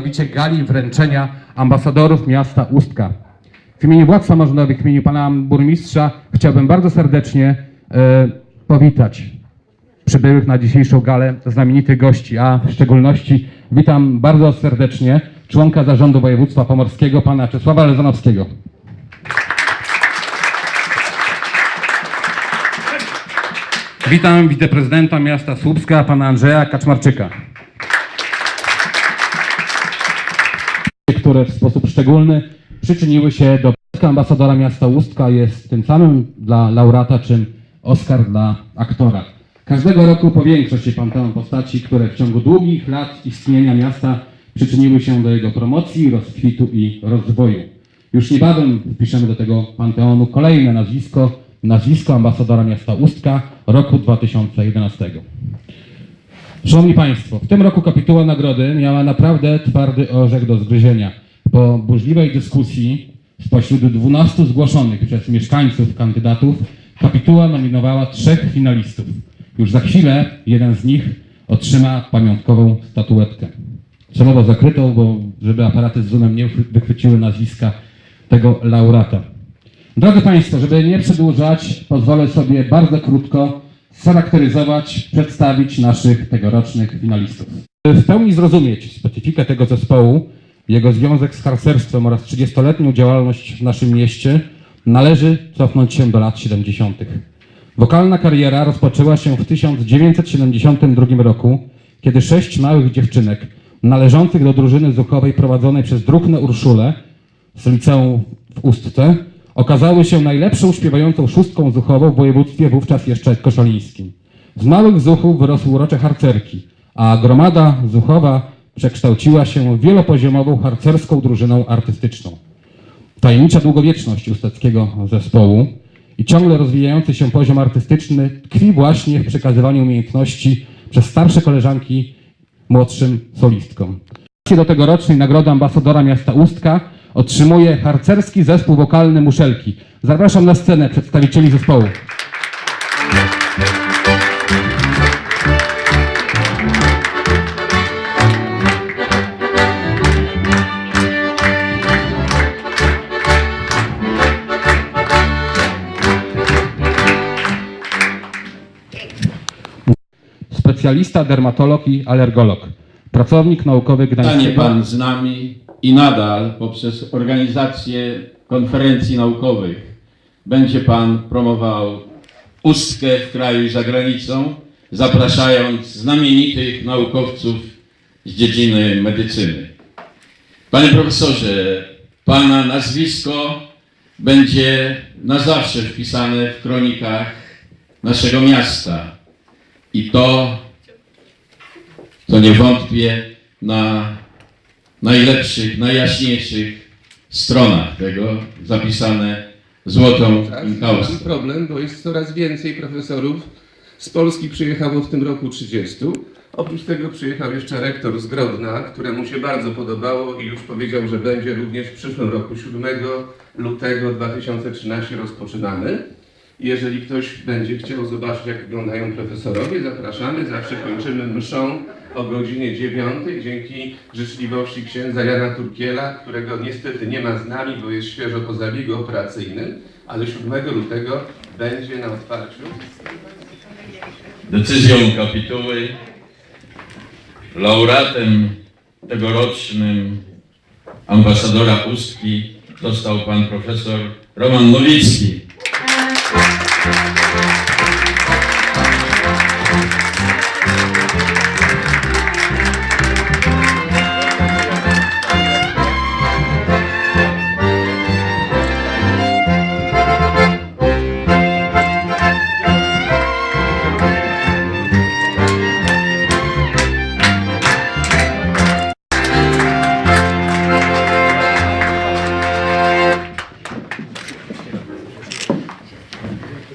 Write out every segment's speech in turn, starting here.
mianowicie gali wręczenia ambasadorów miasta Ustka. W imieniu władz samorządowych, w imieniu pana burmistrza chciałbym bardzo serdecznie e, powitać przybyłych na dzisiejszą galę znamienitych gości, a w szczególności witam bardzo serdecznie członka zarządu województwa pomorskiego, pana Czesława Lezanowskiego. Witam wiceprezydenta miasta Słupska, pana Andrzeja Kaczmarczyka. Które w sposób szczególny przyczyniły się do ambasadora miasta Ustka jest tym samym dla laureata, czym Oscar dla aktora. Każdego roku powiększa się panteon postaci, które w ciągu długich lat istnienia miasta przyczyniły się do jego promocji, rozkwitu i rozwoju. Już niebawem wpiszemy do tego panteonu kolejne nazwisko, nazwisko ambasadora miasta Ustka roku 2011. Szanowni Państwo, w tym roku kapituła nagrody miała naprawdę twardy orzech do zgryzienia. Po burzliwej dyskusji spośród 12 zgłoszonych przez mieszkańców kandydatów kapituła nominowała trzech finalistów. Już za chwilę jeden z nich otrzyma pamiątkową statuetkę. Celowo zakrytą, bo żeby aparaty z zoomem nie wychwyciły nazwiska tego laureata. Drodzy Państwo, żeby nie przedłużać, pozwolę sobie bardzo krótko scharakteryzować, przedstawić naszych tegorocznych finalistów. W pełni zrozumieć specyfikę tego zespołu, jego związek z harcerstwem oraz 30-letnią działalność w naszym mieście, należy cofnąć się do lat 70. Wokalna kariera rozpoczęła się w 1972 roku, kiedy sześć małych dziewczynek należących do drużyny zuchowej prowadzonej przez druhne Urszulę z liceum w Ustce okazały się najlepszą śpiewającą szóstką zuchową w województwie wówczas jeszcze koszalińskim. Z małych zuchów wyrosły urocze harcerki, a gromada zuchowa przekształciła się w wielopoziomową harcerską drużyną artystyczną. Tajemnicza długowieczność usteckiego zespołu i ciągle rozwijający się poziom artystyczny tkwi właśnie w przekazywaniu umiejętności przez starsze koleżanki młodszym solistkom. Do tegorocznej nagrody ambasadora miasta Ustka otrzymuje harcerski zespół wokalny Muszelki. Zapraszam na scenę przedstawicieli zespołu. Specjalista, dermatolog i alergolog. Pracownik naukowy Stanie Gdańskiego. Pan z nami i nadal poprzez organizację konferencji naukowych będzie Pan promował ustkę w kraju i za granicą, zapraszając znamienitych naukowców z dziedziny medycyny. Panie profesorze, Pana nazwisko będzie na zawsze wpisane w kronikach naszego miasta. I to to nie wątpię na najlepszych, najjaśniejszych stronach tego zapisane złotą czas. Mam inkałstą. problem, bo jest coraz więcej profesorów z Polski przyjechało w tym roku 30. Oprócz tego przyjechał jeszcze rektor z Grodna, któremu się bardzo podobało i już powiedział, że będzie również w przyszłym roku, 7 lutego 2013 rozpoczynamy. Jeżeli ktoś będzie chciał zobaczyć, jak wyglądają profesorowie, zapraszamy. Zawsze kończymy mszą o godzinie 9 dzięki życzliwości księdza Jana Turkiela, którego niestety nie ma z nami, bo jest świeżo po zabiegu operacyjnym, ale 7 lutego będzie na otwarciu. Decyzją kapituły laureatem tegorocznym ambasadora Pustki został pan profesor Roman Nowicki.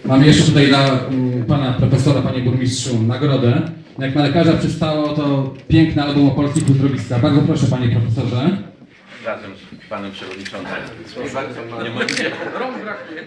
Mam jeszcze tutaj dla mm, pana profesora, panie burmistrzu, nagrodę. Jak na lekarza przystało, to piękny album o polskich uzdrowiskach. Bardzo proszę, panie profesorze. Razem z panem przewodniczącym. Bardzo Nie ma Rąk brakuje.